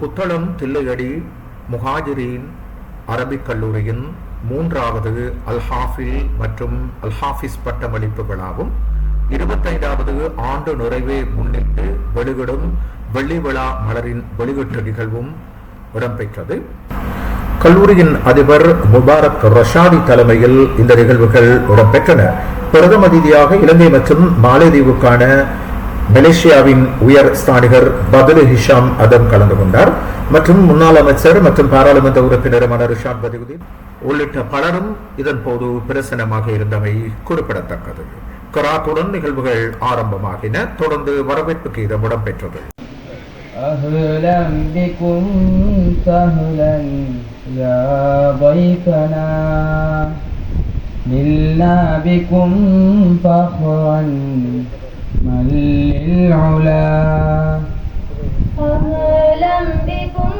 Puttalam Thillaiyadi முஹாஜிரின் Arabic கல்லூரியின் மூன்றாவது அல்ஹாஃபில் மற்றும் அல்ஹாஃபிஸ் பட்டமளிப்பு விழாவும் இருபத்தைந்தாவது ஆண்டு நிறைவை முன்னிட்டு வெளியிடும் வெள்ளி விழா மலரின் வெளியீட்டு நிகழ்வும் இடம்பெற்றது. கல்லூரியின் அதிபர் முபாரக் ரஷாதி தலைமையில் இந்த நிகழ்வுகள் இடம்பெற்றன. பிரதம அதிதியாக இலங்கை மற்றும் மாலைதீவுக்கான மலேசியாவின் உயர் ஸ்தானிகர் பதுலு ஹிஷாம் அதம் கலந்து கொண்டார் மற்றும் முன்னாள் அமைச்சர் மற்றும் பாராளுமன்ற உறுப்பினருமான ரிஷாத் பதிவுதீன் உள்ளிட்ட பலரும் இதன் போது பிரசனமாக இருந்தமை குறிப்பிடத்தக்கது கராத்துடன் நிகழ்வுகள் ஆரம்பமாகின தொடர்ந்து வரவேற்பு கீதம் இடம்பெற்றது أهلا مليء العلا فهلا بكم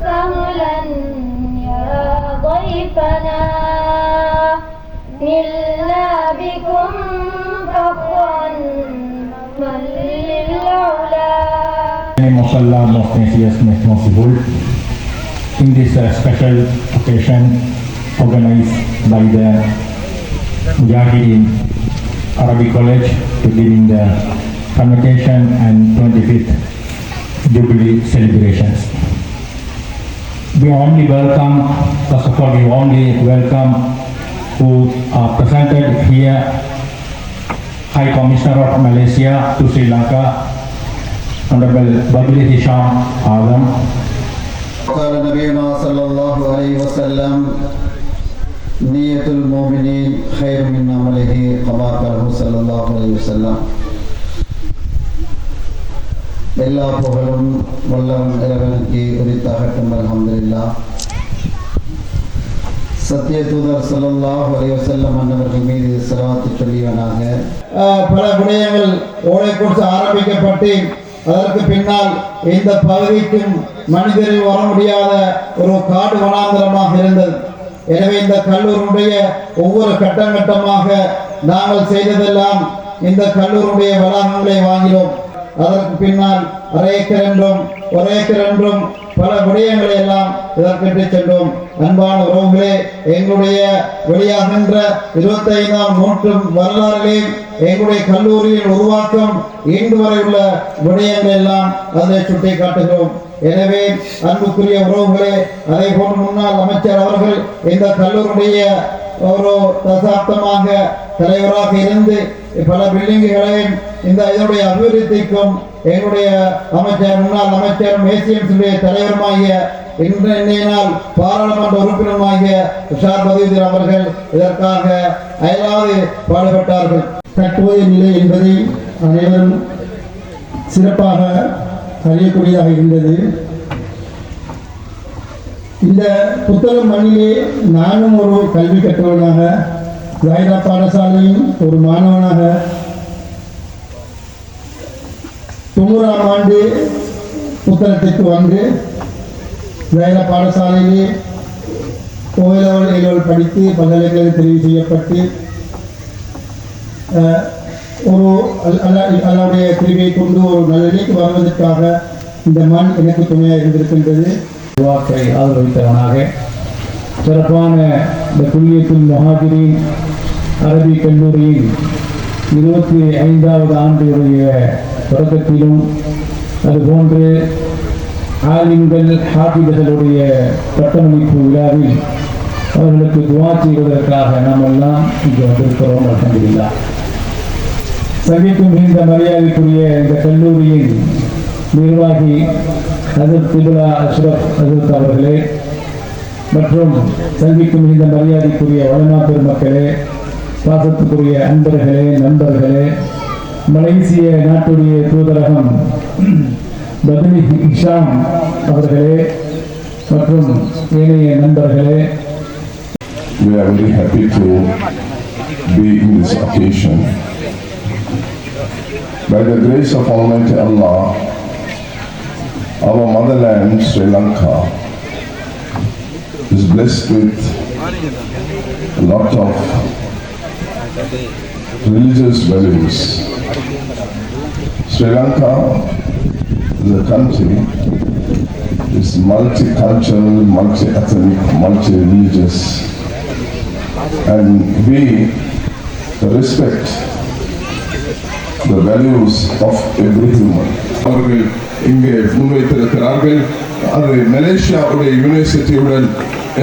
سهلا يا ضيفنا نلنا بكم فخرا مليء العلا Mashallah, most sincere, most merciful. In this uh, special occasion organized by the Mujahideen Arabic College to giving the convocation and 25th Jubilee celebrations. We warmly welcome, first of all, we warmly welcome who are presented here High Commissioner of Malaysia to Sri Lanka, Honorable Babli Hisham Adam, قال نبينا صلى الله عليه وسلم நியத்துல் மோமினின் ஹைர் மின் அமலஹி comma கலஹு சல்லாஹ் அலையுசல்லாம் எல்லா புகழும் வல்லவன் இறைவனுக்கு உரித்தாகட்டும் அலமதுல்லா சத்திய தூதர் சல்லாஹ் அலைவசல்லம் அன்னவர்கள் மீது சிரமத்து சொல்லியவனாக பல விடயங்கள் ஓலை குறித்து ஆரம்பிக்கப்பட்டு அதற்கு பின்னால் இந்த பகுதிக்கும் மனிதரில் வர முடியாத ஒரு காடு வனாந்திரமாக இருந்தது எனவே இந்த கல்லூரியுடைய ஒவ்வொரு கட்டம் கட்டமாக நாங்கள் செய்ததெல்லாம் இந்த கல்லூரியுடைய வளாகங்களை வாங்கினோம். அதற்கு பின்னால் அரை என்றும் ஒரு என்றும் பல விடயங்களை எல்லாம் இதற்கென்று சென்றோம். அன்பான உறவுகளே எங்களுடைய வெளியாகின்ற இருபத்தி ஐந்தாம் நூற்று வரலாறுகளையும் எங்களுடைய கல்லூரியின் உருவாக்கம் இன்று வரை உள்ள விடயங்கள் எல்லாம் அதை சுட்டி காட்டுகிறோம் எனவே அன்புக்குரிய உறவுகளே அதே போன்று முன்னாள் அமைச்சர் அவர்கள் இந்த கல்லூரியுடைய ஒரு தசாப்தமாக தலைவராக இருந்து பல பில்டிங்குகளையும் இந்த இதனுடைய அபிவிருத்திக்கும் எங்களுடைய அமைச்சர் முன்னாள் அமைச்சர் ஏசிஎம்ஸுடைய தலைவருமாகிய இன்று இன்றைய நாள் பாராளுமன்ற உறுப்பினருமாகிய உஷார் பதிவுதீன் அவர்கள் இதற்காக அயலாது பாடுபட்டார்கள். தற்போதைய நிலை என்பதை அனைவரும் சிறப்பாக அறியக்கூடியதாக இருந்தது. இந்த புத்தகம் மண்ணிலே நானும் ஒரு கல்வி கற்றவனாக ஜாயிரா பாடசாலையும் ஒரு மாணவனாக தொண்ணூறாம் ஆண்டு புத்தகத்திற்கு வந்து ஜாயிரா பாடசாலையிலே கோயிலவள் படித்து பல்கலைக்கழக தெரிவு செய்யப்பட்டு ஒரு அல்லாவுடைய கிருவியை கொண்டு ஒரு நல்ல நிலைக்கு வருவதற்காக இந்த மண் எனக்கு துணையாக இருந்திருக்கின்றது. வாக்கை ஆதரவித்தவனாக சிறப்பான இந்த குல்லியத்துல் மகாதிரின் அரபி கல்லூரியின் இருபத்தி ஐந்தாவது ஆண்டுடைய தொடக்கத்திலும் அதுபோன்று ஆலிம்கள் ஹாபிதர்களுடைய பட்டமளிப்பு விழாவில் அவர்களுக்கு துவா செய்வதற்காக நாம் எல்லாம் இங்கே வந்திருக்கிறோம் அலமதுல்லா சந்திக்கும் இந்த மரியாதைக்குரிய இந்த கல்லூரியின் நிர்வாகி ஹசரத் திபுலா அஷ்ரப் ஹசரத் அவர்களே மற்றும் சந்திக்கும் இந்த மரியாதைக்குரிய வளமா பெருமக்களே பாசத்துக்குரிய அன்பர்களே நண்பர்களே மலேசிய நாட்டுடைய தூதரகம் பத்னி இஷாம் அவர்களே மற்றும் ஏனைய நண்பர்களே We are very happy to be in this occasion. By the grace of Almighty Allah, our motherland, Sri Lanka, is blessed with a lot of religious values. Sri Lanka is a country is multicultural, multi-ethnic, multi-religious, and we respect the values of every human. அவர்கள் இங்கே முன்வைத்திருக்கிறார்கள். அது மலேசியாவுடைய யூனிவர்சிட்டியுடன்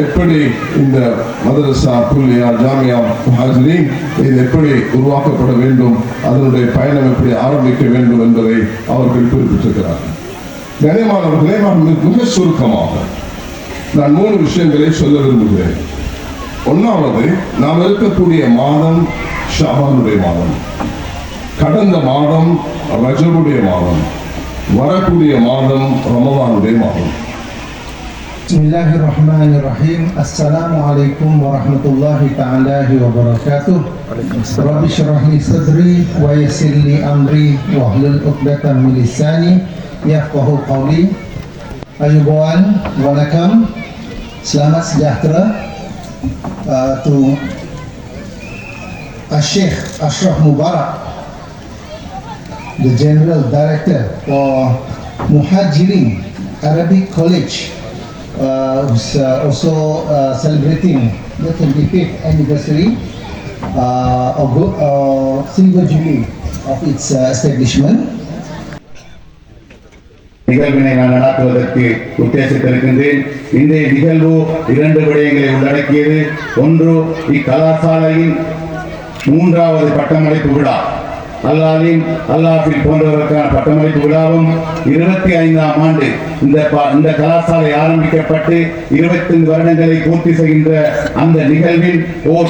எப்படி இந்த மதரசா புல்லியா ஜாமியா ஹாஜரின் இது எப்படி உருவாக்கப்பட வேண்டும்? அதனுடைய பயணம் எப்படி ஆரம்பிக்க வேண்டும் என்பதை அவர்கள் குறிப்பிட்டிருக்கிறார்கள். கனிமானவர்களே நான் மிக சுருக்கமாக நான் மூணு விஷயங்களை சொல்ல விரும்புகிறேன். ஒன்றாவது நாம் இருக்கக்கூடிய மாதம் ஷாபானுடைய மாதம். கடந்த மாதம் ரஜபுடைய மாதம் வரக்கூடிய மாதம் ரமதானுடைய மாதம் بسم الله الرحمن الرحيم السلام عليكم ورحمة الله تعالى وبركاته رب اشرح لي صدري ويسر لي أمري واحلل عقدة من لساني يفقه قولي Ayubuan, welcome. Selamat sejahtera uh, to uh, Sheikh Ashraf Mubarak, the General Director for Muhajirin Arabic College, uh, who's uh, also uh, celebrating the 25th anniversary uh, of uh, single jubilee of its uh, establishment. நிகழ்வினை நான் நடாத்துவதற்கு உத்தேசித்திருக்கின்றேன் இன்றைய நிகழ்வு இரண்டு விடயங்களை உள்ளடக்கியது ஒன்று இக்கலாசாலையின் மூன்றாவது பட்டமளிப்பு விழா அல்லாலின் அல்லாஹின் போன்றவருக்கான பட்டமளிப்பு விழாவும் இருபத்தி ஐந்தாம் ஆண்டு இந்த ப- இந்த கலாசாலை ஆரம்பிக்கப்பட்டு இருபத்தைந்து வருடங்களை பூர்த்தி செய்கின்ற அந்த நிகழ்வின் ஓர்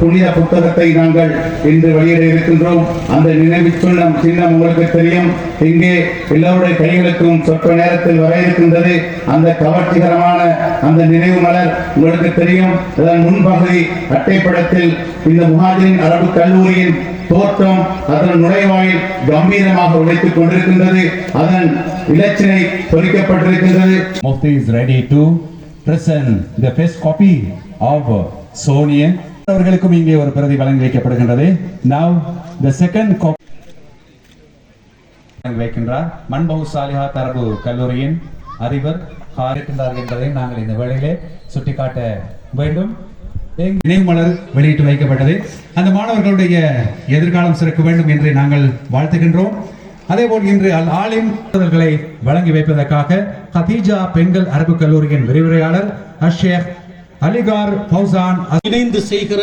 புனித புத்தகத்தை நாங்கள் இன்று வெளியிட இருக்கின்றோம். அந்த நினைவு சின்னம் சின்னம் உங்களுக்கு தெரியும். இங்கே எல்லோருடைய கைகளுக்கும் சொற்ப நேரத்தில் வர இருக்கின்றது. அந்த கவர்ச்சிகரமான அந்த நினைவு மலர் உங்களுக்கு தெரியும். அதன் முன்பகுதி அட்டைப்படத்தில் இந்த முகாஜின் அரபு கல்லூரியின் தோற்றம் அதன் நுழைவாயில் கம்பீரமாக உழைத்துக் கொண்டிருக்கின்றது. அதன் இலச்சினை பொறிக்கப்பட்டிருக்கின்றது. Mufti is ready to present the best copy of சோனியன் அவர்களுக்கும் இங்கே ஒரு பிரதி வழங்கி வைக்கப்படுகின்றது நவ் த செகண்ட் காப்பி வைக்கின்றார் மண்பகு சாலிஹா தரபு கல்லூரியின் அதிபர் இருக்கின்றார் என்பதை நாங்கள் இந்த வேளையிலே சுட்டிக்காட்ட வேண்டும். நினைவுமலர் வெளியிட்டு வைக்கப்பட்டது. அந்த மாணவர்களுடைய எதிர்காலம் சிறக்க வேண்டும் என்று நாங்கள் வாழ்த்துகின்றோம். அதேபோல் இன்று அல் ஆலிம் வழங்கி வைப்பதற்காக ஹதீஜா பெண்கள் அரபு கல்லூரியின் விரிவுரையாளர் அஷேக் அலிகார் பௌசான் இணைந்து செய்கிற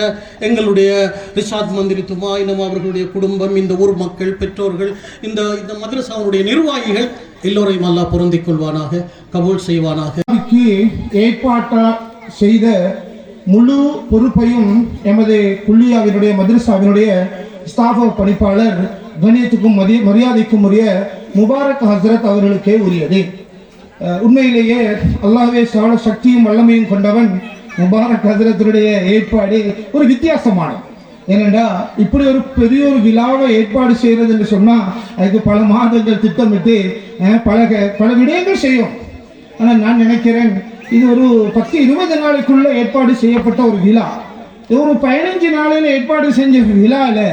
எங்களுடைய ரிஷாத் மந்திரி துமா இனம் அவர்களுடைய குடும்பம் இந்த ஊர் மக்கள் பெற்றோர்கள் இந்த இந்த மதரசாவுடைய நிர்வாகிகள் எல்லோரையும் அல்லா பொருந்திக் கொள்வானாக கபூல் செய்வானாக. ஏற்பாட்டா செய்த முழு பொறுப்பையும் எமது புள்ளியாவினுடைய மதரசாவினுடைய ஸ்டாஃப் பணிப்பாளர் கணியத்துக்கும் மதிய மரியாதைக்கும் உரிய முபாரக் ஹசரத் அவர்களுக்கே உரியது. உண்மையிலேயே அல்லாவே சால சக்தியும் வல்லமையும் கொண்டவன் முபாரக் ஹசரத்தினுடைய ஏற்பாடு ஒரு வித்தியாசமானது. ஏனென்றா இப்படி ஒரு பெரிய ஒரு விழாவை ஏற்பாடு செய்கிறது என்று சொன்னால் அதுக்கு பல மாதங்கள் திட்டமிட்டு பல பல விடயங்கள் செய்யும். ஆனால் நான் நினைக்கிறேன் இது ஒரு பத்து இருபது நாளைக்குள்ள ஏற்பாடு செய்யப்பட்ட ஒரு விழா. இது ஒரு பதினஞ்சு நாளையில் ஏற்பாடு செஞ்ச விழாவில்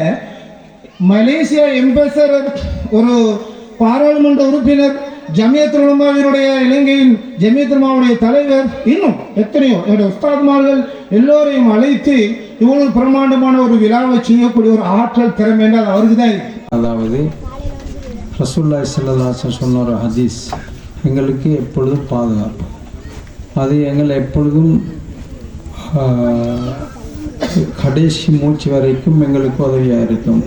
மலேசியா எம்பசரர் ஒரு பாராளுமன்ற உறுப்பினர் ஜமியத் உலமாவினுடைய இலங்கையின் ஜமியத் உலமாவுடைய தலைவர் இன்னும் எத்தனையோ என்னுடைய உஸ்தாத்மார்கள் எல்லோரையும் அழைத்து இவ்வளவு பிரம்மாண்டமான ஒரு விழாவை செய்யக்கூடிய ஒரு ஆற்றல் திறமை என்றால் அவருக்கு தான் அதாவது ரசூல்லா சல்லாசன் சொன்ன ஒரு ஹதீஸ் எங்களுக்கு எப்பொழுதும் பாதுகாப்பு. அது எங்கள் எப்பொழுதும் கடைசி மூச்சு வரைக்கும் எங்களுக்கு உதவியாக இருக்கும்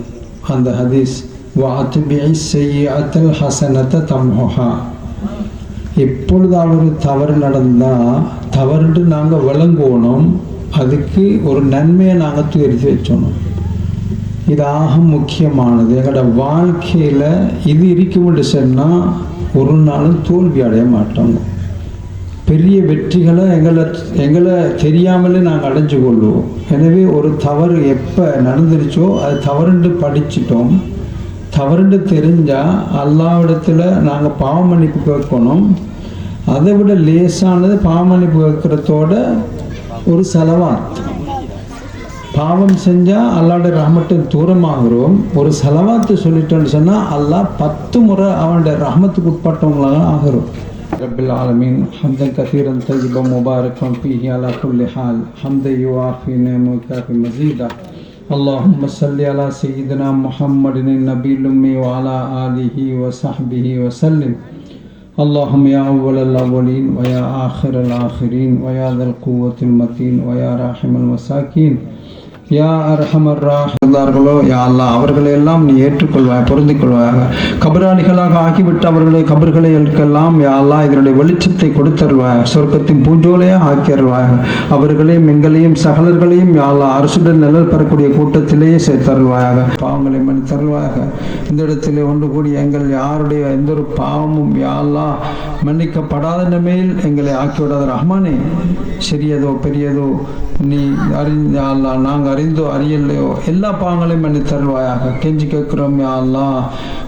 அந்த ஹதீஸ் வாத்துபியை செய்யாத்தல் ஹசனத்தை தம்ஹா எப்பொழுதாவது ஒரு தவறு நடந்தால் தவறுட்டு நாங்கள் விளங்குவோணும் அதுக்கு ஒரு நன்மையை நாங்கள் தெரிஞ்சு வச்சோணும் இது ஆக முக்கியமானது. எங்களோட வாழ்க்கையில் இது இருக்கும்னு சொன்னால் ஒரு நாளும் தோல்வி அடைய மாட்டோங்க பெரிய வெற்றிகளை எங்களை எங்களை தெரியாமலே நாங்கள் அடைஞ்சு கொள்வோம். எனவே ஒரு தவறு எப்போ நடந்துருச்சோ அது தவறுண்டு படிச்சிட்டோம். தவறுண்டு தெரிஞ்சால் அல்லாவிடத்தில் நாங்கள் பாவ மன்னிப்பு கேட்கணும். அதை விட லேசானது பாவ மன்னிப்பு கேட்குறதோட ஒரு செலவாத் பாவம் செஞ்சால் அல்லாட ரஹமத்தின் தூரமாகிறோம். ஒரு செலவாத்து சொல்லிட்டோன்னு சொன்னால் அல்லாஹ் பத்து முறை அவனுடைய ரஹமத்துக்கு உட்பட்டவங்களாக ஆகிறோம். رب العالمين حمدا كثيرا طيبا مباركا فيه على كل حال. حمدا يوافي نعمه ويكافي مزيدا. اللهم صل على سيدنا محمد النبي الأمي وعلى آله وصحبه وسلم. اللهم يا أول الأولين ويا آخر الآخرين ويا ذا القوة المتين ويا راحم المساكين. يا أرحم الراحمين. இருந்தார்களோ யா அல்லாஹ் அவர்களை எல்லாம் நீ ஏற்றுக்கொள்வாய் பொருந்திக் கொள்வாயாக கபராளிகளாக ஆக்கிவிட்டு அவர்களை கபர்களைக்கெல்லாம் யா அல்லாஹ் இதனுடைய வெளிச்சத்தை கொடுத்தருவாய் சொர்க்கத்தின் பூஞ்சோலையாக ஆக்கியருவாயாக. அவர்களையும் எங்களையும் சகலர்களையும் யா அல்லாஹ் அரசுடன் நிழல் பெறக்கூடிய கூட்டத்திலேயே சேர்த்தருவாயாக. பாவங்களை மன்னித்தருவாயாக இந்த இடத்திலே ஒன்று கூடி எங்கள் யாருடைய எந்த ஒரு பாவமும் யா அல்லாஹ் மன்னிக்கப்படாத நிலைமையில் எங்களை ஆக்கிவிடாத ரஹ்மானே. சிறியதோ பெரியதோ நீ அறிந்த நாங்கள் அறிந்தோ அறியலையோ எல்லா பாவங்களையும் மன்னி தருவாயாக. கெஞ்சி கேட்கிறோம் யா அல்லா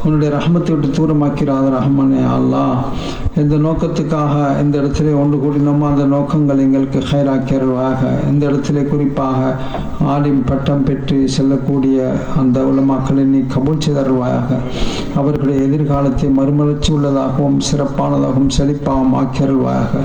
உன்னுடைய ரஹமத்தை விட்டு தூரமாக்கிறாத ரஹ்மானே அல்லா எந்த நோக்கத்துக்காக இந்த இடத்திலே ஒன்று கூடினோமோ அந்த நோக்கங்கள் எங்களுக்கு ஹைராக்கியருவாக இந்த இடத்திலே குறிப்பாக ஆலிம் பட்டம் பெற்று செல்லக்கூடிய அந்த உலமாக்களை நீ கபூல் செய்தருவாயாக அவர்களுடைய எதிர்காலத்தை மறுமலர்ச்சி உள்ளதாகவும் சிறப்பானதாகவும் செழிப்பாகவும் ஆக்கியருவாயாக